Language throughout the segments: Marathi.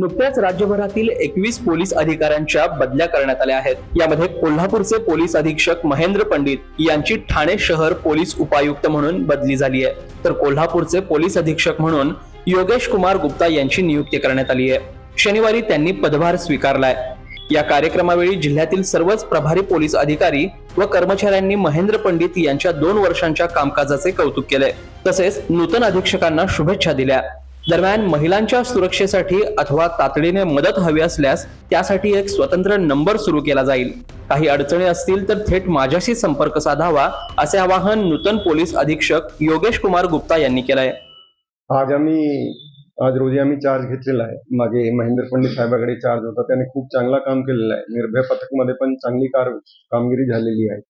नुकत्याच राज्यभरातील एकवीस पोलीस अधिकाऱ्यांच्या बदल्या करण्यात आल्या आहेत. यामध्ये कोल्हापूरचे पोलीस अधीक्षक महेंद्र पंडित यांची ठाणे शहर पोलीस उपायुक्त म्हणून बदली झाली आहे. तर कोल्हापूरचे पोलीस अधीक्षक म्हणून योगेश कुमार गुप्ता यांची नियुक्ती करण्यात आली आहे. शनिवारी त्यांनी पदभार स्वीकारलाय. या कार्यक्रमावेळी जिल्ह्यातील सर्वच प्रभारी पोलीस अधिकारी व कर्मचाऱ्यांनी महेंद्र पंडित यांच्या दोन वर्षांच्या कामकाजाचे कौतुक केले तसेच नूतन अधीक्षकांना शुभेच्छा दिल्या. दरम्यान महिलांच्या सुरक्षेसाठी अथवा तातडीने मदत हवी असल्यास त्यासाठी एक स्वतंत्र नंबर सुरू केला जाईल. काही अडचणी असतील तर थेट माझ्याशी संपर्क साधावा असे आवाहन नूतन पोलीस अधीक्षक योगेश कुमार गुप्ता यांनी केलंय. आज आम्ही आज रोजी आम्ही चार्ज घेतलेला आहे. मागे महेंद्र पंडित साहेबाकडे चार्ज होता. त्याने खूप चांगला काम केलेलं आहे. निर्भया पथकमध्ये पण चांगली कार कामगिरी झालेली आहे.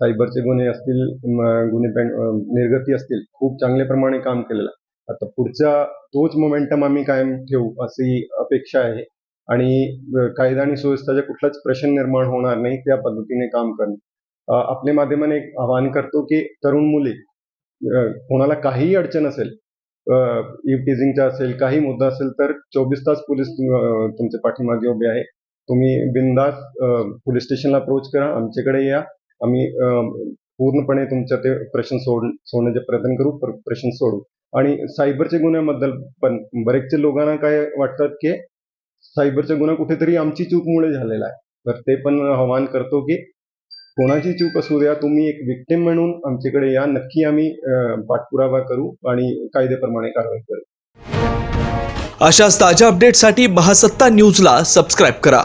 सायबरचे गुन्हे असतील गुन्हे निर्गती असतील खूप चांगल्या प्रमाणे काम केलेलं आहे. आता पुढचा तोच मोमेंटम आम्ही कायम ठेवू अशी अपेक्षा आहे. आणि कायदा आणि सुव्यवस्थाचा कुठलाच प्रश्न निर्माण होणार नाही त्या पद्धतीने काम करणं. आपल्या माध्यमाने एक आवाहन करतो की तरुण मुले कोणाला काहीही अडचण असेल इवटीजिंगचा असेल काही मुद्दा असेल तर चोवीस तास पोलीस तुमच्या पाठीमागे उभे आहे. तुम्ही बिंदास पोलीस स्टेशनला अप्रोच करा आमच्याकडे या. आम्ही पूर्णपणे तुमच्या ते प्रश्न सोड सोडण्याचे प्रयत्न करू प्रश्न सोडू. आणि सायबरच्या गुन्ह्याबद्दल पण बरेचसे लोकांना काय वाटतात की सायबरचा गुन्हा कुठेतरी आमची चूकमुळे झालेला आहे. तर ते पण आवाहन करतो की कोणाची चूक असू द्या तुम्ही एक विक्टिम म्हणून आमच्याकडे या नक्की आम्ही पाठपुरावा करू आणि कायद्याप्रमाणे कारवाई करू. अशाच ताज्या अपडेटसाठी महासत्ता न्यूजला सबस्क्राईब करा.